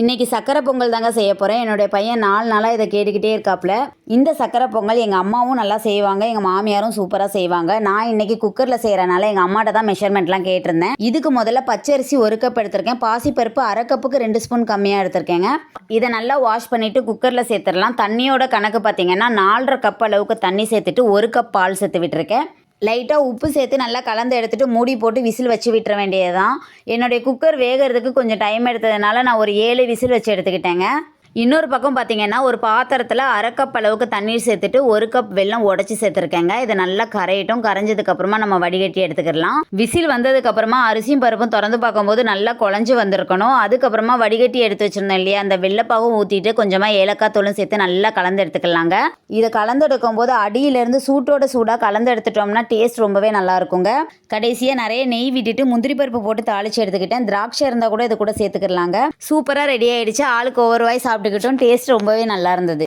இன்னைக்கு சக்கரை பொங்கல் தாங்க செய்ய போகிறேன் என்னுடைய பையன் நாலு நாளாக இதை கேட்டுக்கிட்டே இருக்காப்புல. இந்த சக்கரை பொங்கல் எங்கள் அம்மாவும் நல்லா செய்வாங்க எங்கள் மாமியாரும் சூப்பராக செய்வாங்க. நான் இன்னைக்கு குக்கரில் செய்கிறனால எங்கள் அம்மாட்ட தான் மெஷர்மெண்ட்லாம் கேட்டிருந்தேன். இதுக்கு முதல்ல பச்சரிசி ஒரு கப் எடுத்திருக்கேன். பாசிப்பருப்பு அரை கப்புக்கு ரெண்டு ஸ்பூன் கம்மியாக எடுத்திருக்கேங்க. இதை நல்லா வாஷ் பண்ணிவிட்டு குக்கரில் சேர்த்துடலாம். தண்ணியோட கணக்கு பார்த்தீங்கன்னா நாலரை கப் அளவுக்கு தண்ணி சேர்த்துட்டு ஒரு கப் பால் சேர்த்து விட்டுருக்கேன். லைட்டாக உப்பு சேர்த்து நல்லா கலந்து எடுத்துட்டு மூடி போட்டு விசில் வச்சு விட்டுற வேண்டியது தான் என்னுடைய குக்கர் வேகிறதுக்கு கொஞ்சம் டைம் எடுத்ததுனால நான் ஒரு ஏழு விசில் வச்சு எடுத்துக்கிட்டேங்க. இன்னொரு பக்கம் பார்த்தீங்கன்னா ஒரு பாத்திரத்தில் அரை கப் அளவுக்கு தண்ணீர் சேர்த்துட்டு ஒரு கப் வெல்லம் உடச்சி சேர்த்துருக்கேங்க. இதை நல்லா கரையட்டும். கரைஞ்சதுக்கு அப்புறமா நம்ம வடிகட்டி எடுத்துக்கிடலாம் விசில் வந்ததுக்கு அப்புறமா அரிசியும் பருப்பும் திறந்து பார்க்கும்போது நல்லா குழஞ்சி வந்திருக்கணும். அதுக்கப்புறமா வடிகட்டி எடுத்து வச்சிருந்தோம் இல்லையா அந்த வெள்ளப்பாகவும் ஊற்றிட்டு கொஞ்சமாக ஏலக்காய் தூளும் சேர்த்து நல்லா கலந்து எடுத்துக்கலாங்க. இதை கலந்து எடுக்கும்போது அடியிலேருந்து சூட்டோட சூடாக கலந்து எடுத்துட்டோம்னா டேஸ்ட் ரொம்பவே நல்லா இருக்குங்க. கடைசியாக நிறைய நெய் விட்டுட்டு முந்திரி பருப்பு போட்டு தாளிச்சு எடுத்துக்கிட்டேன். திராட்சை இருந்தால் கூட இது கூட சேர்த்துக்கலாங்க. சூப்பராக ரெடி ஆயிடுச்சு. ஆளுக்கு ஒவ்வொரு வாய் சாப்பிட்டுக்கிட்டோம். டேஸ்ட் ரொம்பவே நல்லா இருந்தது.